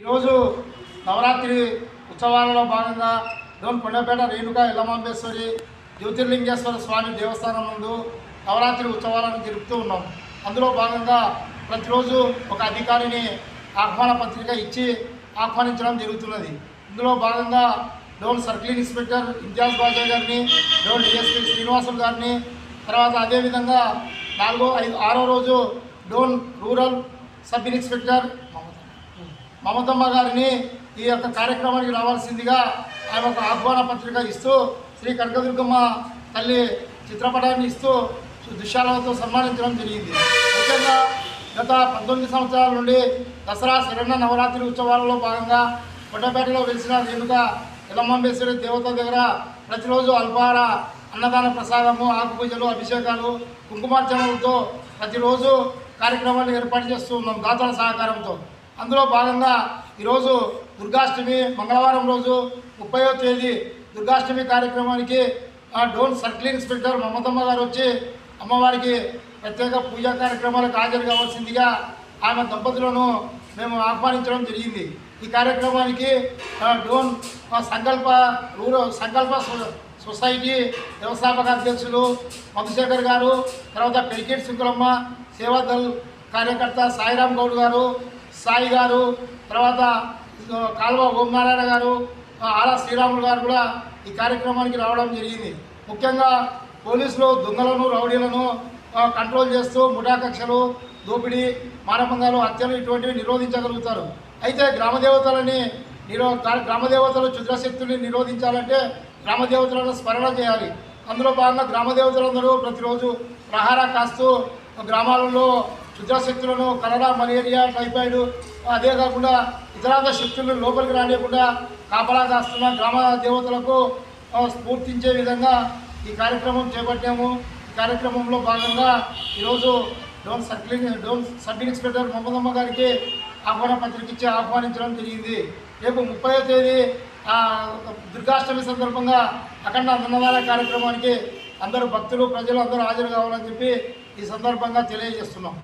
ఈరోజు నవరాత్రి ఉత్సవాలలో భాగంగా డోన్ కొండపేట రేణుక ఇల్లమాంబేశ్వరి జ్యోతిర్లింగేశ్వర స్వామి దేవస్థానం ముందు నవరాత్రి ఉత్సవాలను జరుపుతూ ఉన్నాం. అందులో భాగంగా ప్రతిరోజు ఒక అధికారిని ఆహ్వాన పత్రిక ఇచ్చి ఆహ్వానించడం జరుగుతున్నది. ఇందులో భాగంగా డోన్ సర్కిల్ ఇన్స్పెక్టర్ ఇంతియాజ్ బాజా గారిని డోన్ డిఎస్పీ శ్రీనివాసులు గారిని తర్వాత అదేవిధంగా నాలుగో ఐదు ఆరో రోజు Dhone rural sub inspector Mamathamma గారిని ఈ యొక్క కార్యక్రమానికి రావాల్సిందిగా ఆమె ఒక ఆహ్వాన పత్రిక ఇస్తూ శ్రీ కనకదుర్గమ్మ తల్లి చిత్రపటాన్ని ఇస్తూ దుశ్యాలతో సన్మానించడం జరిగింది. ముఖ్యంగా గత పంతొమ్మిది సంవత్సరాల నుండి దసరా శరణ నవరాత్రి ఉత్సవాలలో భాగంగా కొండపేటలో వెలిసిన రేణుక ఎల్లమ్మంబేశ్వరి దేవత దగ్గర ప్రతిరోజు అల్పాహార అన్నదాన ప్రసాదము ఆకుపూజలు అభిషేకాలు కుంకుమార్చనలతో ప్రతిరోజు కార్యక్రమాలు ఏర్పాటు చేస్తూ ఉన్నాం దాతల సహకారంతో. అందులో భాగంగా ఈరోజు దుర్గాష్టమి మంగళవారం రోజు ముప్పయో తేదీ దుర్గాష్టమి కార్యక్రమానికి డోన్ సర్కిల్ ఇన్స్పెక్టర్ మమతమ్మ గారు వచ్చి అమ్మవారికి ప్రత్యేక పూజా కార్యక్రమాలకు హాజరు కావాల్సిందిగా ఆమె దంపతులను మేము ఆహ్వానించడం జరిగింది. ఈ కార్యక్రమానికి డోన్ సంకల్ప రూరల్ సంకల్ప సొసైటీ వ్యవస్థాపక అధ్యక్షులు మధుశేఖర్ గారు తర్వాత పెరికెట్ శుక్లమ్మ సేవాదల్ కార్యకర్త సాయిరామ్ గౌడ్ గారు సాయి గారు తర్వాత కాల్వ ఓంనారాయణ గారు ఆలా శ్రీరాములు గారు కూడా ఈ కార్యక్రమానికి రావడం జరిగింది. ముఖ్యంగా పోలీసులు దొంగలను రౌడీలను కంట్రోల్ చేస్తూ ముఠా కక్షలు దోపిడీ మానభంగాలు హత్యలు ఇటువంటివి నిరోధించగలుగుతారు. అయితే గ్రామ దేవతలని నిరో గ్రామదేవతలు గ్రామ క్షుద్రశక్తుల్ని నిరోధించాలంటే గ్రామదేవతలను స్మరణ చేయాలి. అందులో భాగంగా గ్రామదేవతలందరూ ప్రతిరోజు ప్రహార కాస్తూ గ్రామాలలో క్షుద్రశక్తులను కన్నడ మలేరియా టైఫాయిడ్ అదే కాకుండా ఇతరాత శక్తులను లోపలికి రానియకుండా కాపలా కాస్తున్న గ్రామ దేవతలకు స్ఫూర్తించే విధంగా ఈ కార్యక్రమం చేపట్టాము. ఈ కార్యక్రమంలో భాగంగా ఈరోజు Dhone circle Dhone sub inspector Mohammadamma గారికి ఆహ్వాన పత్రిక ఇచ్చి ఆహ్వానించడం జరిగింది. రేపు ముప్పై తేదీ దుర్గాష్టమి సందర్భంగా అఖండ అన్నదాన కార్యక్రమానికి అందరూ భక్తులు ప్రజలు అందరూ హాజరు కావాలని చెప్పి ఈ సందర్భంగా తెలియజేస్తున్నాం.